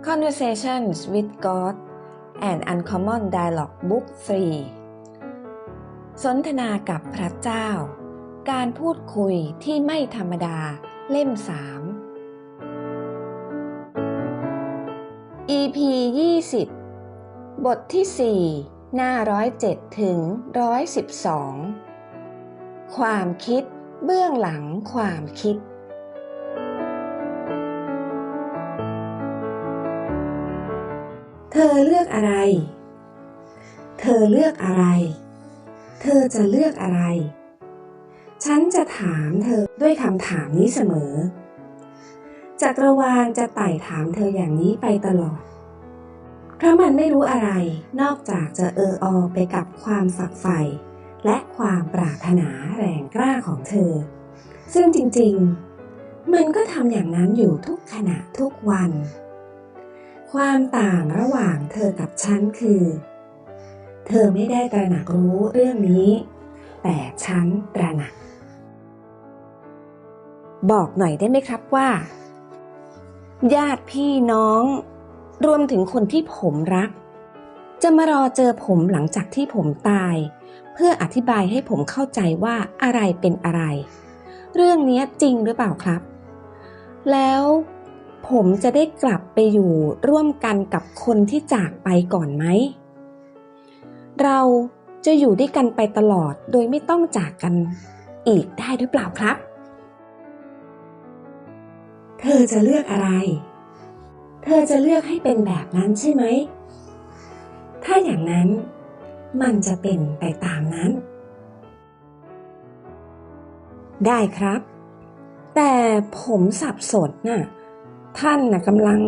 Conversations with God and Uncommon Dialogue Book 3 สนทนากับพระเจ้า การพูดคุยที่ไม่ธรรมดาเล่ม 3 EP 20 บทที่ 4 หน้า 107 ถึง 112 ความคิดเบื้องหลังความคิด เธอเลือกอะไร เธอเลือกอะไร เธอจะเลือกอะไร ฉันจะถามเธอด้วยคำถามนี้เสมอ จักรวาลจะไต่ถามเธออย่างนี้ไปตลอด เพราะมันไม่รู้อะไรนอกจากจะเออออไปกับความฝักใฝ่และความปรารถนาแรงกล้าของเธอ ซึ่งจริงๆ มันก็ทำอย่างนั้นอยู่ทุกขณะทุกวัน ความต่างระหว่างเธอกับฉันคือ เธอไม่ได้ตระหนักรู้เรื่องนี้ แต่ฉันตระหนัก บอกหน่อยได้ไหมครับว่า ญาติพี่น้อง รวมถึงคนที่ผมรัก จะมารอเจอผมหลังจากที่ผมตาย เพื่ออธิบายให้ผมเข้าใจว่าอะไรเป็นอะไร เรื่องนี้จริงหรือเปล่าครับ แล้ว ผมจะได้กลับไปอยู่ร่วมกันกับคนที่จากไปก่อนไหม เราจะอยู่ด้วยกันไปตลอดโดยไม่ต้องจากกันอีกได้หรือเปล่าครับ เธอจะเลือกอะไร เธอจะเลือกให้เป็นแบบนั้นใช่ไหม ถ้าอย่างนั้นมันจะเป็นไปตามนั้น ได้ครับ แต่ผมสับสนน่ะ ท่านนะกำลัง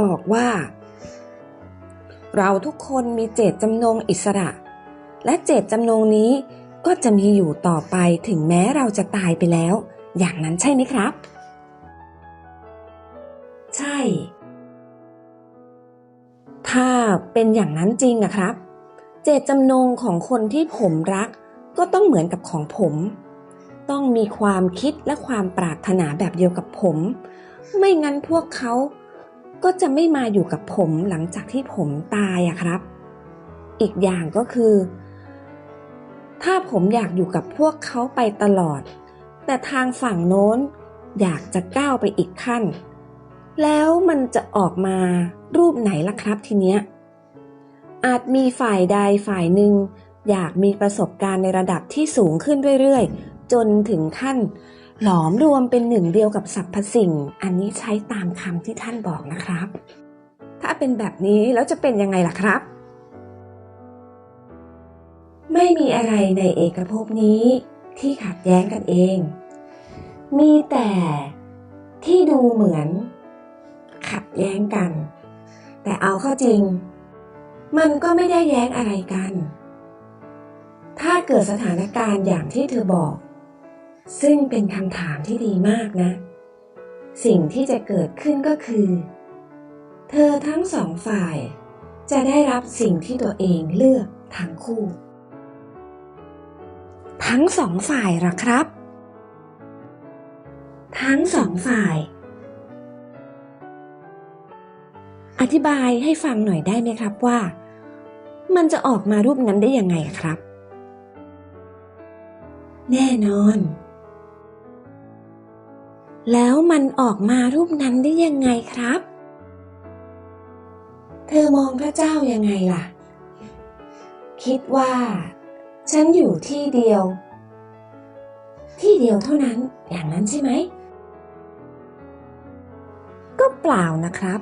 บอกว่า เราทุกคนมีเจตจำนงอิสระ และเจตจำนงนี้ก็จะมีอยู่ต่อไปถึงแม้เราจะตายไปแล้ว อย่างนั้นใช่ไหมครับ ใช่ ถ้าเป็นอย่างนั้นจริงนะครับ เจตจำนงของคนที่ผมรัก ก็ต้องเหมือนกับของผม ต้องมีความคิดและความปรารถนาแบบเดียวกับผม ไม่งั้นพวกเขาก็จะไม่มาอยู่กับผมหลังจากที่ผมตายอะครับ อีกอย่างก็คือ ถ้าผมอยากอยู่กับพวกเขาไปตลอด แต่ทางฝั่งโน้นอยากจะก้าวไปอีกขั้น แล้วมันจะออกมารูปไหนล่ะครับทีเนี้ย อาจมีฝ่ายใดฝ่ายหนึ่งอยากมีประสบการณ์ในระดับที่สูงขึ้นเรื่อยๆ จนถึงขั้น หลอมรวมเป็นหนึ่งเดียวกับสรรพสิ่ง อันนี้ใช้ตามคำที่ท่านบอกนะครับ ถ้าเป็นแบบนี้แล้วจะเป็นยังไงล่ะครับ ไม่มีอะไรในเอกภพนี้ที่ขัดแย้งกันเอง มีแต่ที่ดูเหมือน ขัดแย้งกัน แต่เอาเข้าจริง มันก็ไม่ได้แย้งอะไรกัน ถ้าเกิดสถานการณ์อย่างที่เธอบอก ซึ่งเป็นคำถามที่ดีมากนะ สิ่งที่จะเกิดขึ้นก็คือ เธอทั้งสองฝ่าย จะได้รับสิ่งที่ตัวเองเลือกทั้งคู่ ทั้งสองฝ่ายหรอครับ ทั้งสองฝ่าย อธิบายให้ฟังหน่อยได้ไหมครับว่า มันจะออกมารูปนั้นได้ยังไงครับ แน่นอน แล้วมันออกมารูปนั้นได้ยังไงครับ เธอมองพระเจ้ายังไงล่ะ คิดว่า ฉันอยู่ที่เดียว ที่เดียวเท่านั้น อย่างนั้นใช่ไหม ก็เปล่านะครับ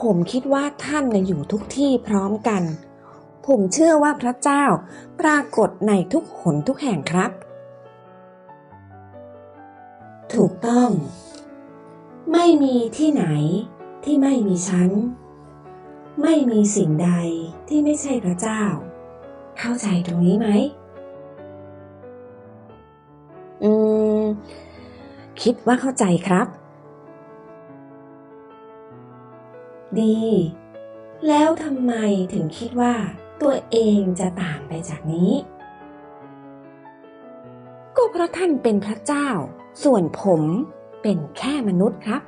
ผมคิดว่าท่านอยู่ทุกที่พร้อมกัน ผมเชื่อว่าพระเจ้าปรากฏในทุกหนทุกแห่งครับ ถูกต้อง ไม่มีที่ไหนที่ไม่มีฉัน ไม่มีสิ่งใดที่ไม่ใช่พระเจ้า เข้าใจตรงนี้ไหม อืม คิดว่าเข้าใจครับ ดี แล้วทำไมถึงคิดว่าตัวเองจะต่างไปจากนี้ ก็เพราะท่านเป็นพระเจ้า ส่วนผมเป็นแค่มนุษย์ครับ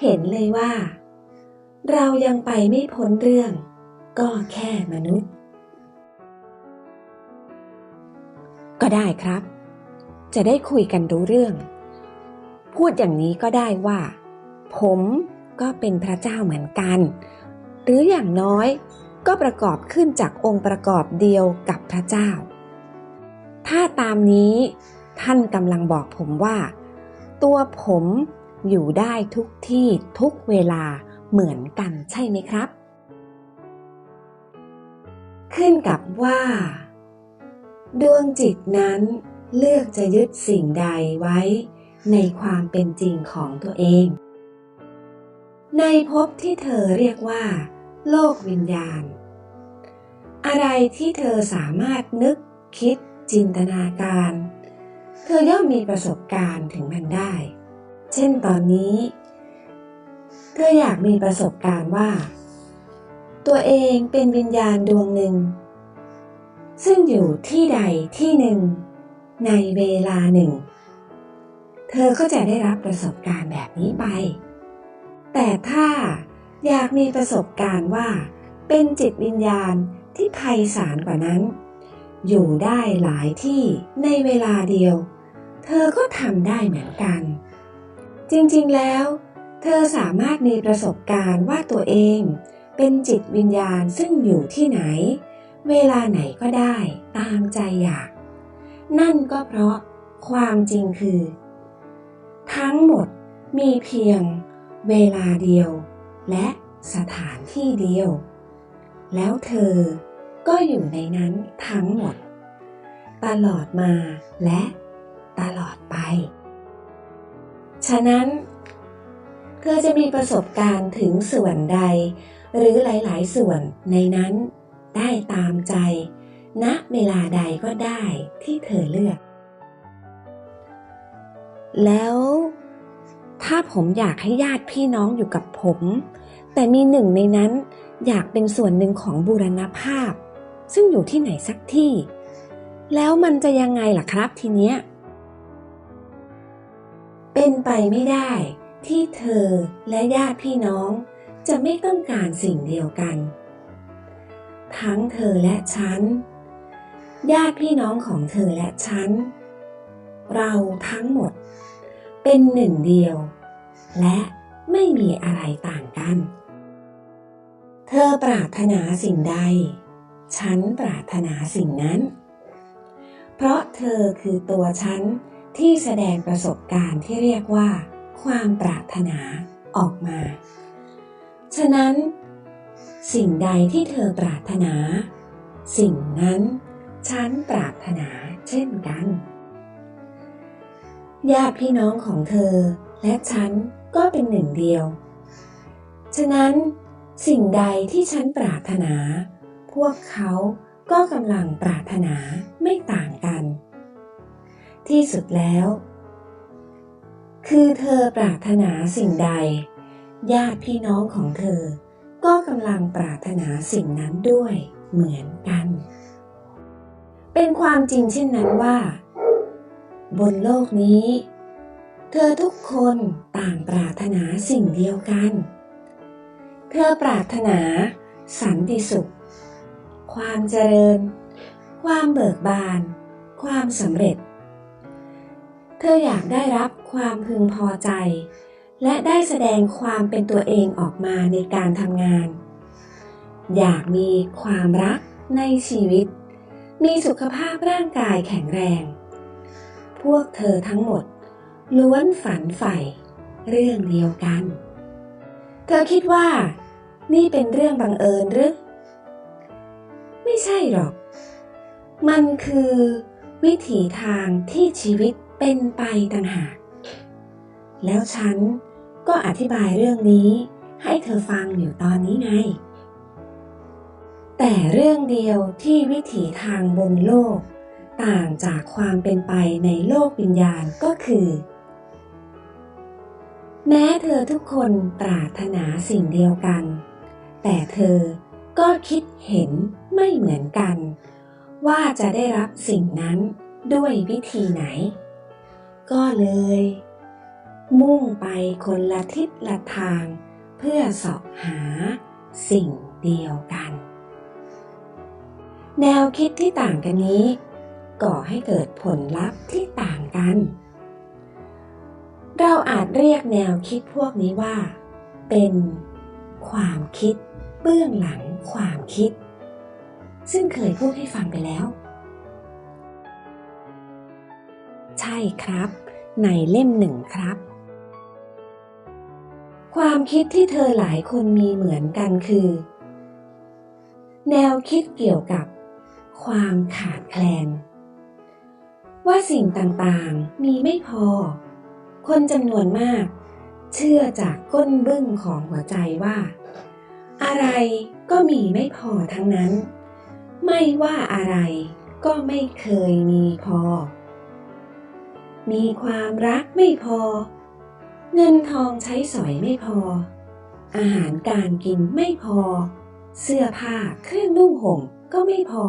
เห็นเลยว่า เรายังไปไม่พ้นเรื่อง ก็แค่มนุษย์ ก็ได้ครับ จะได้คุยกันรู้เรื่อง พูดอย่างนี้ก็ได้ว่า ผมก็เป็นพระเจ้าเหมือนกัน หรืออย่างน้อยก็ประกอบขึ้นจากองค์ประกอบเดียวกับพระเจ้า ถ้าตามนี้ท่านกำลังบอกผมว่า ตัวผมอยู่ได้ทุกที่ทุกเวลาเหมือนกันใช่ไหมครับ ขึ้นกับว่า ดวงจิตนั้นเลือกจะยึดสิ่งใดไว้ ในความเป็นจริงของตัวเอง ในภพที่เธอเรียกว่า โลกวิญญาณ อะไรที่เธอสามารถนึกคิด จินตนาการ เธอย่อมมีประสบการณ์ถึงมันได้ เช่นตอนนี้ เธออยากมีประสบการณ์ว่า ตัวเองเป็นวิญญาณดวงหนึ่ง ซึ่งอยู่ที่ใดที่หนึ่ง ในเวลาหนึ่ง เธอก็จะได้รับประสบการณ์แบบนี้ไป แต่ถ้าอยากมีประสบการณ์ว่า เป็นจิตวิญญาณที่ไพศาลกว่านั้น อยู่ได้หลายที่ในเวลาเดียว เธอก็ทำได้เหมือนกัน จริงๆแล้ว เธอสามารถมีประสบการณ์ว่าตัวเอง เป็นจิตวิญญาณซึ่งอยู่ที่ไหน เวลาไหนก็ได้ตามใจอยาก นั่นก็เพราะความจริงคือ ทั้งหมดมีเพียงเวลาเดียว และสถานที่เดียว แล้วเธอ ก็อยู่ในนั้นทั้งหมด ตลอดมาและตลอดไป ฉะนั้น เธอจะมีประสบการณ์ถึงส่วนใด หรือหลายๆ ส่วนในนั้นได้ตามใจณเวลาใดก็ได้ที่เธอเลือก แล้วถ้าผมอยากให้ญาติพี่น้องอยู่กับผม แต่มีหนึ่งในนั้นอยากเป็นส่วนหนึ่งของบูรณภาพ ซึ่งอยู่ที่ไหนสักที่ แล้วมันจะยังไงล่ะครับทีเนี้ย เป็นไปไม่ได้ ที่เธอและญาติพี่น้อง จะไม่ต้องการสิ่งเดียวกัน ทั้งเธอและฉัน ญาติพี่น้องของเธอและฉัน เราทั้งหมด เป็นหนึ่งเดียว และไม่มีอะไรต่างกัน เธอปรารถนาสิ่งใด ฉันปรารถนาสิ่งนั้น เพราะเธอคือตัวฉันที่แสดงประสบการณ์ที่เรียกว่า ความปรารถนาออกมา ฉะนั้น สิ่งใดที่เธอปรารถนา สิ่งนั้นฉันปรารถนาเช่นกันญาติพี่น้องของเธอและฉันก็เป็นหนึ่งเดียว ฉะนั้นสิ่งใดที่ฉันปรารถนา พวกเขาก็กำลังปรารถนาไม่ต่างกัน ที่สุดแล้ว คือเธอปรารถนาสิ่งใด ญาติพี่น้องของเธอ ก็กำลังปรารถนาสิ่งนั้นด้วยเหมือนกัน เป็นความจริงเช่นนั้นว่า บนโลกนี้ เธอทุกคนต่างปรารถนาสิ่งเดียวกัน เธอปรารถนาสันติสุข ความเจริญ ความเบิกบาน ความสำเร็จ เธออยากได้รับความพึงพอใจ และได้แสดงความเป็นตัวเองออกมาในการทำงาน อยากมีความรักในชีวิต มีสุขภาพร่างกายแข็งแรง พวกเธอทั้งหมด ล้วนฝันใฝ่เรื่องเดียวกัน เธอคิดว่า นี่เป็นเรื่องบังเอิญหรือ ไม่ใช่หรอก มันคือวิถีทางที่ชีวิตเป็นไปต่างหาก แล้วฉันก็อธิบายเรื่องนี้ให้เธอฟังอยู่ตอนนี้ไง แต่เรื่องเดียวที่วิถีทางบนโลก ต่างจากความเป็นไปในโลกวิญญาณก็คือ แม้เธอทุกคนปรารถนาสิ่งเดียวกัน แต่เธอก็คิดเห็น ไม่เหมือนกัน ว่าจะได้รับสิ่งนั้นด้วยวิธีไหน ก็เลย มุ่งไปคนละทิศละทางเพื่อสาะหาสิ่งเดียวกัน แนวคิดที่ต่างกันนี้ก่อให้เกิดผลลัพธ์ที่ต่างกัน เราอาจเรียกแนวคิดพวกนี้ว่า เป็นความคิดเบื้องหลังความคิด ซึ่งเคยพูดให้ฟังไปแล้ว ใช่ครับ ในเล่มหนึ่งครับ ความคิดที่เธอหลายคนมีเหมือนกันคือ แนวคิดเกี่ยวกับ ความขาดแคลน ว่าสิ่งต่างๆมีไม่พอ คนจำนวนมาก เชื่อจากก้นบึ้งของหัวใจว่าอะไรก็มีไม่พอทั้งนั้น ไม่ว่าอะไรก็ไม่เคยมีพอ มีความรักไม่พอ เงินทองใช้สอยไม่พอ อาหารการกินไม่พอ เสื้อผ้าเครื่องนุ่งห่มก็ไม่พอ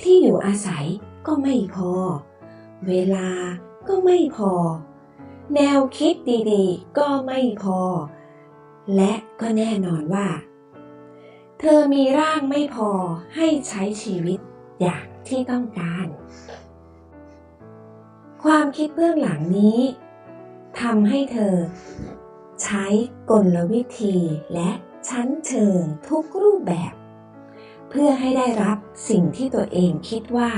ที่อยู่อาศัยก็ไม่พอ เวลาก็ไม่พอ แนวคิดดีๆ ก็ไม่พอ และก็แน่นอนว่า เธอมีร่างไม่พอให้ใช้ชีวิตอย่างที่ต้องการ ความคิดเบื้องหลังนี้ทำให้เธอ ใช้กลวิธีและชั้นเชิงทุกรูปแบบ เพื่อให้ได้รับสิ่งที่ตัวเองคิดว่า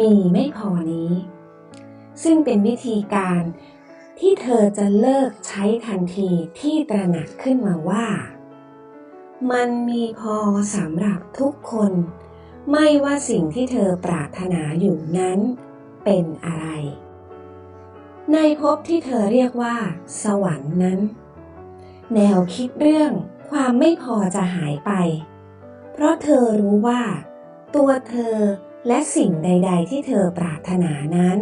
มีไม่พอนี้ ซึ่งเป็นวิธีการที่เธอจะเลิกใช้ทันทีที่ตระหนักขึ้นมาว่า มันมีพอสำหรับทุกคน ไม่ว่าสิ่งที่เธอปรารถนาอยู่นั้นเป็นอะไร ในภพที่เธอเรียกว่า สวรรค์นั้น แนวคิดเรื่องความไม่พอจะหายไป เพราะเธอรู้ว่า ตัวเธอและสิ่งใด ๆ ที่เธอปรารถนานั้น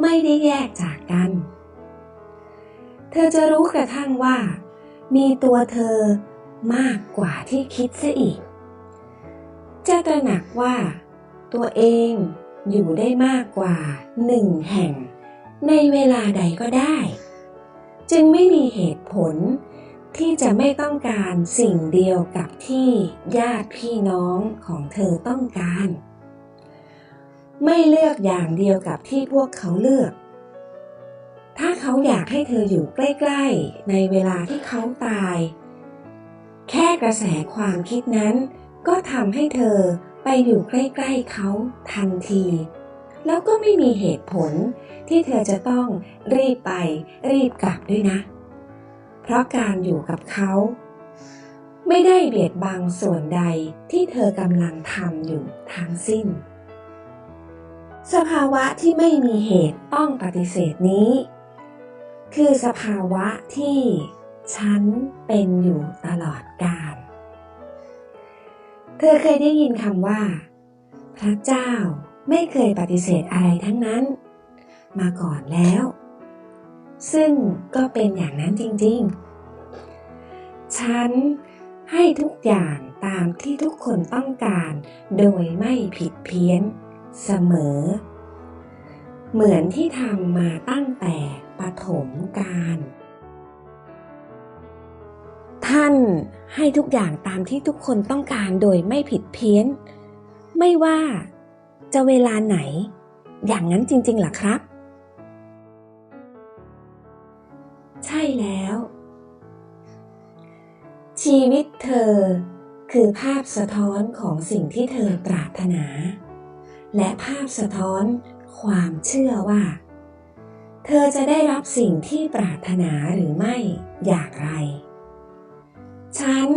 ไม่ได้แยกจากกัน เธอจะรู้กระทั่งว่า มีตัวเธอ มากกว่าที่คิดซะอีก จะตระหนักว่า ตัวเองอยู่ได้มากกว่าหนึ่งแห่ง ในเวลาใดก็ได้ จึงไม่มีเหตุผลที่จะไม่ต้องการสิ่งเดียวกับที่ญาติพี่น้องของเธอต้องการ ไม่เลือกอย่างเดียวกับที่พวกเขาเลือก ถ้าเขาอยากให้เธออยู่ใกล้ ๆ ในเวลาที่เขาตาย แค่กระแสความคิดนั้น ก็ทำให้เธอไปอยู่ใกล้ๆเขาทันที แล้วก็ไม่มีเหตุผลที่เธอจะต้องรีบไปรีบกลับด้วยนะ เพราะการอยู่กับเขา ไม่ได้เบียดบังส่วนใดที่เธอกำลังทำอยู่ทั้งสิ้น สภาวะที่ไม่มีเหตุต้องปฏิเสธนี้ คือสภาวะที่ ฉันเป็นอยู่ตลอดกาล เธอเคยได้ยินคำว่า พระเจ้าไม่เคยปฏิเสธอะไรทั้งนั้น มาก่อนแล้ว ซึ่งก็เป็นอย่างนั้นจริงๆ ฉันให้ทุกอย่างตามที่ทุกคนต้องการโดยไม่ผิดเพี้ยนเสมอ เหมือนที่ทำมาตั้งแต่ปฐมกาล ท่านให้ทุกอย่างตามที่ทุกคนต้องการโดยไม่ผิดเพี้ยน ไม่ว่าจะเวลาไหน อย่างนั้นจริงๆหรอครับ ใช่แล้ว ชีวิตเธอคือภาพสะท้อนของสิ่งที่เธอปรารถนา และภาพสะท้อนความเชื่อว่า เธอจะได้รับสิ่งที่ปรารถนาหรือไม่อย่างไร ฉัน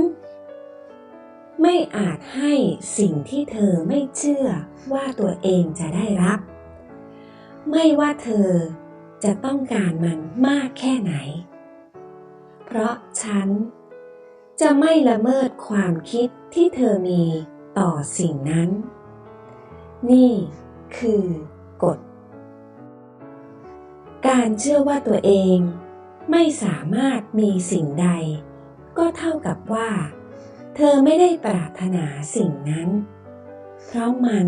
ไม่อาจให้สิ่งที่เธอไม่เชื่อว่าตัวเองจะได้รับ ไม่ว่าเธอจะต้องการมันมากแค่ไหน เพราะฉันจะไม่ละเมิดความคิดที่เธอมีต่อสิ่งนั้น นี่คือกฎ การเชื่อว่าตัวเองไม่สามารถมีสิ่งใด ก็เท่ากับว่า เธอไม่ได้ปรารถนาสิ่งนั้น เพราะมัน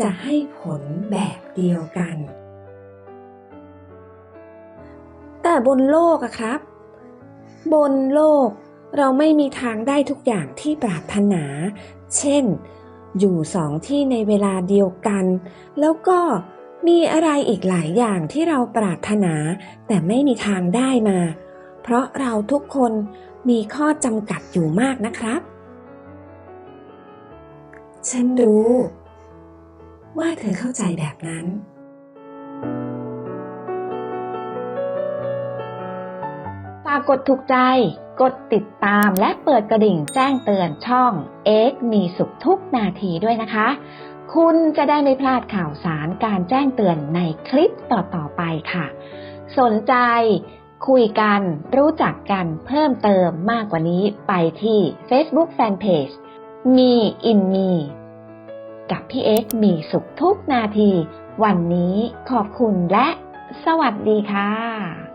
จะให้ผลแบบเดียวกัน แต่บนโลกอะครับ บนโลกเราไม่มีทางได้ทุกอย่างที่ปรารถนา เช่น อยู่สองที่ในเวลาเดียวกัน แล้วก็มีอะไรอีกหลายอย่างที่เราปรารถนา แต่ไม่มีทางได้มา เพราะเราทุกคน มีข้อจำกัดอยู่มากนะครับ ฉันรู้ ว่าเธอเข้าใจแบบนั้น ฝากกดถูกใจ กดติดตามและเปิดกระดิ่งแจ้งเตือนช่อง X มีสุขทุกนาทีด้วยนะคะ คุณจะได้ไม่พลาดข่าวสารการแจ้งเตือนในคลิปต่อๆไปค่ะ สนใจ คุยกันรู้จักกันเพิ่มเติมมากกว่านี้ไปที่ Facebook Fanpage มีอินมี กับพี่เอ็กมีสุขทุกนาที วันนี้ขอบคุณและสวัสดีค่ะ